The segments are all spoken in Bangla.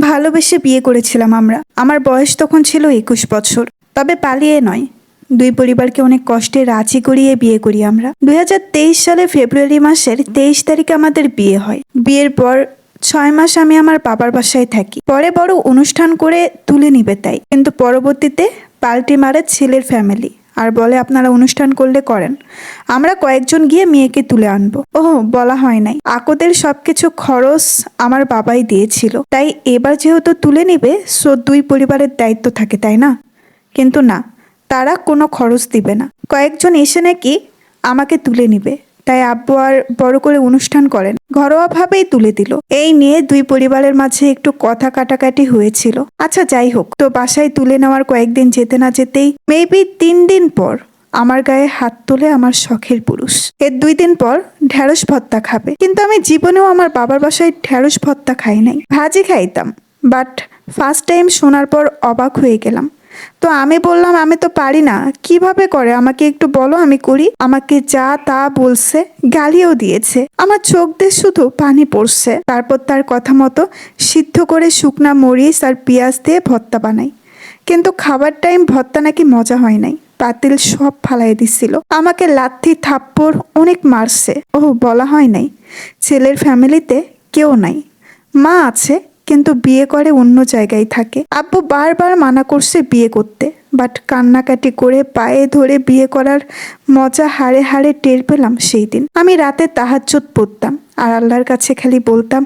ভালোবেসে বিয়ে করেছিলাম আমরা। আমার বয়স তখন ছিল একুশ বছর। তবে পালিয়ে নয়। দুই পরিবারকে অনেক কষ্টে রাজি করিয়ে বিয়ে করি আমরা। দু হাজার তেইশ সালে ফেব্রুয়ারি মাসের তেইশ তারিখে আমাদের বিয়ে হয়। বিয়ের পর ছয় মাস আমি আমার বাবার বাসায় থাকি। পরে বড় অনুষ্ঠান করে তুলে নিবে তাই। কিন্তু পরবর্তীতে পাল্টি মারে ছেলের ফ্যামিলি আর বলে, আপনারা অনুষ্ঠান করলে করেন। আমরা কয়েকজন গিয়ে মেয়েকে তুলে আনব। ওহ, বলা হয় নাই। আকদের সবকিছু খরচ আমার বাবাই দিয়েছিল। তাই এবার যেহেতু তুলে নিবে, সো দুই পরিবারের দায়িত্ব থাকে, তাই না? কিন্তু না, তারা কোনো খরচ দিবে না। কয়েকজন এসে নাকি আমাকে তুলে নিবে। তাই আব্বু আর বড় করে অনুষ্ঠান করেন। ঘরোয়াভাবেই তুলে দিল। এই নিয়ে দুই পরিবারের মাঝে একটু কথা কাটাকাটি হয়েছিল। আচ্ছা যাই হোক, তো বাসায় তুলে নেওয়ার কয়েকদিন যেতে না যেতেই মেবি তিন দিন পর আমার গায়ে হাত তুলে আমার শখের পুরুষ। এর দুই দিন পর ঢ্যাঁড়স ভত্তা খাবে। কিন্তু আমি জীবনেও আমার বাবার বাসায় ঢ্যাঁড়স ভত্তা খাই নাই। ভাজি খাইতাম বাট ফার্স্ট টাইম শোনার পর অবাক হয়ে গেলাম। তো আমি বললাম, আমি তো পারি না। কীভাবে করে? আমাকে একটু বলো, আমি করি। আমাকে যা তা বলছে, গালিও দিয়েছে। আমার চোখ দিয়ে শুধু পানি পড়ছে। তারপর তার কথা মতো সিদ্ধ করে শুকনা মরিচ আর পেঁয়াজ দিয়ে ভর্তা বানাই। কিন্তু খাবার টাইম ভর্তা নাকি মজা হয় নাই। পাতিল সব ফালাই দিছিল। আমাকে লাথি, থাপ্পড় অনেক মারছে। ও বলা হয় নাই। ছেলের ফ্যামিলিতে কেউ নাই। মা আছে কিন্তু বিয়ে করে অন্য জায়গায় থাকে। আব্বু বারবার মানা করছে বিয়ে করতে বাট কান্নাকাটি করে পায়ে ধরে বিয়ে করার মজা হাড়ে হাড়ে টের পেলাম সেই দিন। আমি রাতে তাহাজ্জুদ পড়তাম, আর আল্লাহর কাছে খালি বলতাম,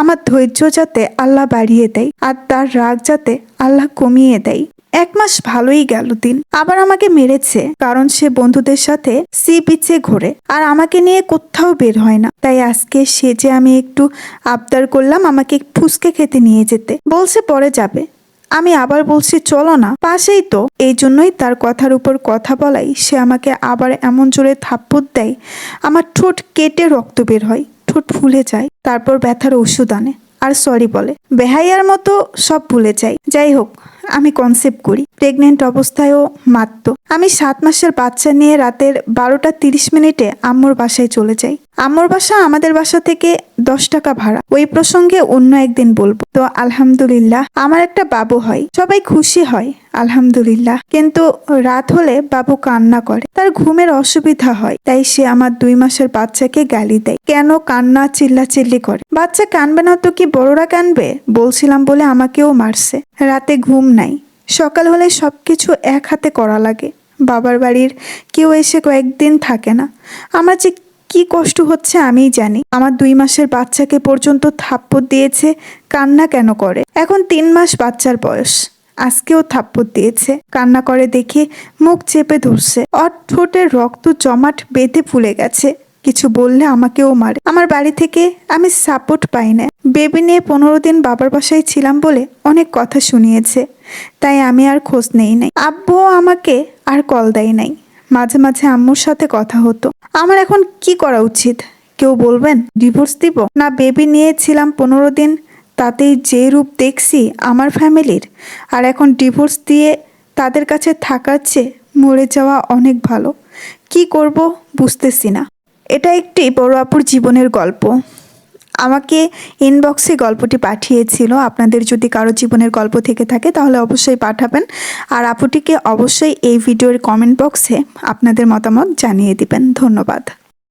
আমার ধৈর্য যাতে আল্লাহ বাড়িয়ে দেয়, আর তার রাগ যাতে আল্লাহ কমিয়ে দেয়। এক মাস ভালোই গেল দিন। আবার আমাকে মেরেছে, কারণ সে বন্ধুদের সাথে সি বিচে ঘোরে। আর আমাকে নিয়ে কোথাও বের হয় না। তাই আজকে সে যে আমি একটু আবদার করলাম আমাকে ফুসকে খেতে নিয়ে যেতে। বলছে পরে যাবে। আমি আবার বলছি, চলো না। পাশেই তো, এই জন্যই তার কথার উপর কথা বলাই, সে আমাকে আবার এমন জোরে থাপ্পড় দেয়, আমার ঠোঁট কেটে রক্ত বের হয়, ঠোঁট ফুলে যায়, তারপর ব্যথার ওষুধ আনে। আর সরি বলে। বেহাইয়ার মতো সব ভুলে যাই যাই হোক আমি কনসেপ্ট করি। প্রেগনেন্ট অবস্থায়ও মাত্র। আমি সাত মাসের বাচ্চা নিয়ে রাতের বারোটা তিরিশ মিনিটে আম্মুর বাসায় চলে যাই। আম্মুর বাসা আমাদের বাসা থেকে দশ টাকা ভাড়া। ওই প্রসঙ্গে অন্য একদিন বলব। তো আলহামদুলিল্লাহ, আমার একটা বাবু হয়। সবাই খুশি হয়, আলহামদুলিল্লাহ। কিন্তু রাত হলে বাবু কান্না করে। তার ঘুমের অসুবিধা হয়। তাই সে আমার দুই মাসের বাচ্চাকে গালি দেয়। কেন কান্না চিল্লাচিল্লি করে? বাচ্চা কানবে না তো কি বড়রা কানবে? বলছিলাম বলে আমাকেও মারছে। রাতে ঘুম নাই। সকাল হলে সব কিছু এক হাতে করা লাগে। বাবার বাড়ির কেউ এসে কয়েকদিন থাকে না। আমার যে কি কষ্ট হচ্ছে আমিই জানি। আমার দুই মাসের বাচ্চাকে পর্যন্ত থাপ্পড় দিয়েছে, কান্না কেন করে? এখন তিন মাস বাচ্চার বয়স। আজকেও থাপ্পড় দিয়েছে। কান্না করে দেখে মুখ চেপে ধরছে। অর ঠোঁটের রক্ত জমাট বেঁধে ফুলে গেছে। কিছু বললে আমাকেও মারে। আমার বাড়ি থেকে আমি সাপোর্ট পাই না। বেবি নিয়ে পনেরো দিন বাবার বাসায় ছিলাম বলে অনেক কথা শুনিয়েছে। তাই আমি আর খোঁজ নেই নাই। আব্বুও আমাকে আর কল দেয় নাই। মাঝে মাঝে আম্মুর সাথে কথা হতো। আমার এখন কি করা উচিত? কেউ বলবেন? ডিভোর্স দিব? না, বেবি নিয়েছিলাম পনেরো দিন, তাতেই যে রূপ দেখছি আমার ফ্যামিলির। আর এখন ডিভোর্স দিয়ে তাদের কাছে থাকার চেয়ে মরে যাওয়া অনেক ভালো। কি করব বুঝতেছি না। এটা একটি বড় আপুর জীবনের গল্প। আমাকে ইনবক্সে গল্পটি পাঠিয়েছিল। আপনাদের যদি কারও জীবনের গল্প থেকে থাকে, তাহলে অবশ্যই পাঠাবেন। আর আপুটিকে অবশ্যই এই ভিডিওর কমেন্ট বক্সে আপনাদের মতামত জানিয়ে দিবেন। ধন্যবাদ।